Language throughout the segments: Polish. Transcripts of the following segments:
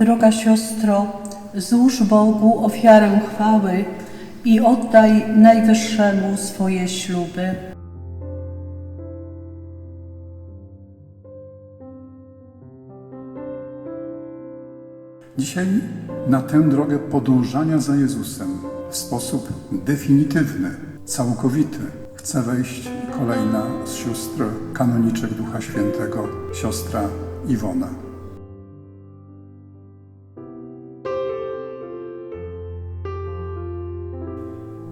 Droga siostro, złóż Bogu ofiarę chwały i oddaj Najwyższemu swoje śluby. Dzisiaj na tę drogę podążania za Jezusem w sposób definitywny, całkowity chce wejść kolejna z sióstr kanoniczek Ducha Świętego, siostra Iwona.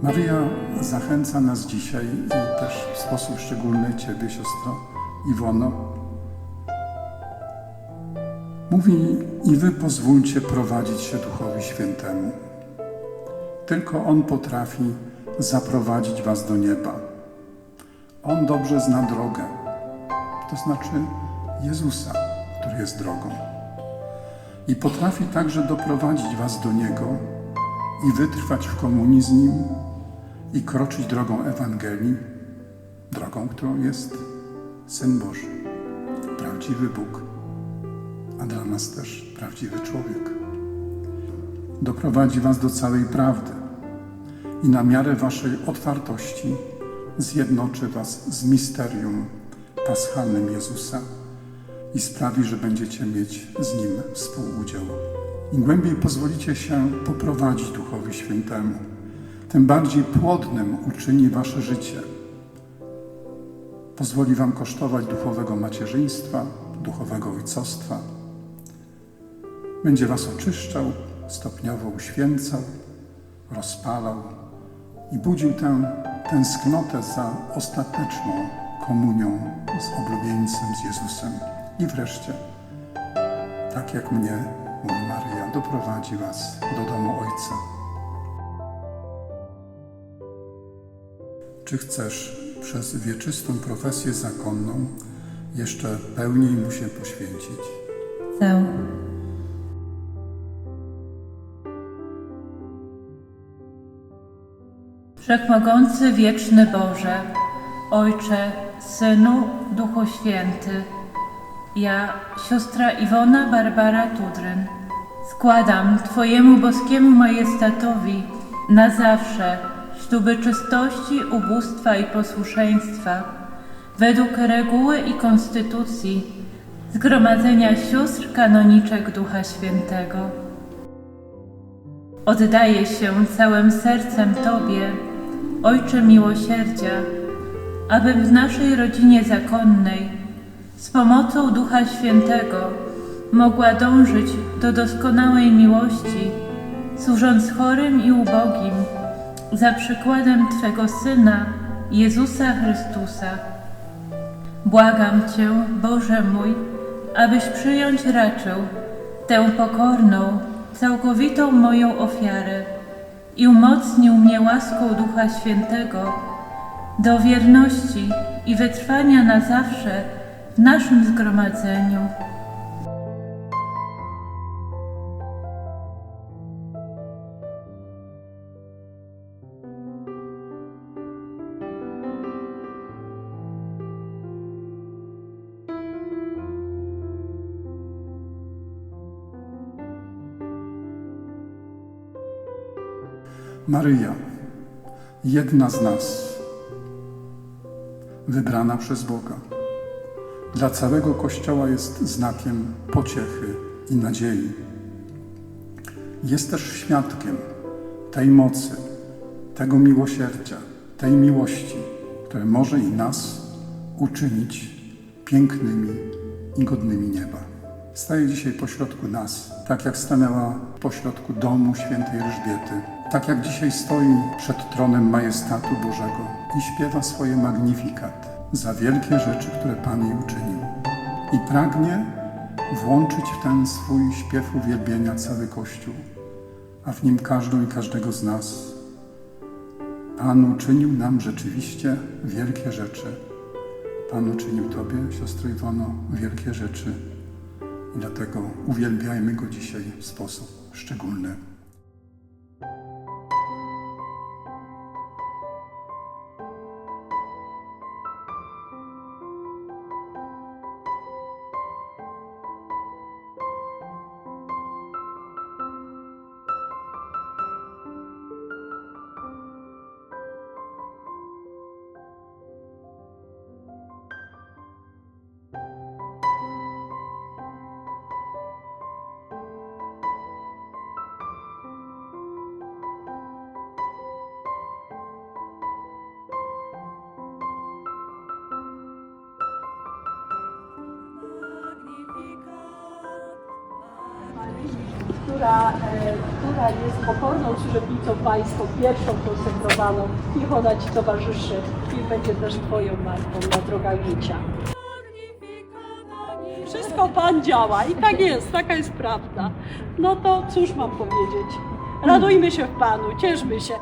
Maryja zachęca nas dzisiaj i też w sposób szczególny Ciebie, siostro Iwono, Mówi, i wy pozwólcie prowadzić się Duchowi Świętemu. Tylko On potrafi zaprowadzić was do nieba. On dobrze zna drogę, to znaczy Jezusa, który jest drogą. I potrafi także doprowadzić was do Niego i wytrwać w komunii z Nim i kroczyć drogą Ewangelii, drogą, którą jest Syn Boży, prawdziwy Bóg a dla nas też prawdziwy człowiek. Doprowadzi Was do całej prawdy i na miarę Waszej otwartości zjednoczy Was z misterium paschalnym Jezusa i sprawi, że będziecie mieć z Nim współudział. Im głębiej pozwolicie się poprowadzić Duchowi Świętemu, tym bardziej płodnym uczyni Wasze życie. Pozwoli Wam kosztować duchowego macierzyństwa, duchowego ojcostwa, będzie Was oczyszczał, stopniowo uświęcał, rozpalał i budził tę tęsknotę za ostateczną komunią z oblubieńcem, z Jezusem. I wreszcie, tak jak mnie, mówi Maryja, doprowadzi Was do domu Ojca. Czy chcesz przez wieczystą profesję zakonną jeszcze pełniej Mu się poświęcić? Chcę. Wszechmogący, wieczny Boże, Ojcze, Synu, Duchu Święty, ja, siostra Iwona Barbara Tudryn, składam Twojemu boskiemu majestatowi na zawsze śluby czystości, ubóstwa i posłuszeństwa według reguły i konstytucji Zgromadzenia Sióstr Kanoniczek Ducha Świętego. Oddaję się całym sercem Tobie, Ojcze miłosierdzia, aby w naszej rodzinie zakonnej z pomocą Ducha Świętego mogła dążyć do doskonałej miłości, służąc chorym i ubogim, za przykładem Twego Syna, Jezusa Chrystusa. Błagam Cię, Boże mój, abyś przyjąć raczył tę pokorną, całkowitą moją ofiarę i umocnił mnie łaską Ducha Świętego do wierności i wytrwania na zawsze w naszym zgromadzeniu. Maryja, jedna z nas, wybrana przez Boga, dla całego Kościoła jest znakiem pociechy i nadziei. Jest też świadkiem tej mocy, tego miłosierdzia, tej miłości, które może i nas uczynić pięknymi i godnymi nieba. Staje dzisiaj pośrodku nas, tak jak stanęła pośrodku domu świętej Elżbiety, tak jak dzisiaj stoi przed tronem majestatu Bożego i śpiewa swoje magnifikat za wielkie rzeczy, które Pan jej uczynił. I pragnie włączyć w ten swój śpiew uwielbienia cały Kościół, a w nim każdą i każdego z nas. Pan uczynił nam rzeczywiście wielkie rzeczy. Pan uczynił Tobie, siostro Iwono, wielkie rzeczy. Dlatego uwielbiajmy Go dzisiaj w sposób szczególny. Która, e, która jest pokorną służebnicą Pańską, pierwszą konsekrowaną. Niech ona Ci towarzyszy i będzie też Twoją matką na drogach życia. Wszystko Pan działa i tak jest, taka jest prawda. No to cóż mam powiedzieć? Radujmy się w Panu, cieszmy się.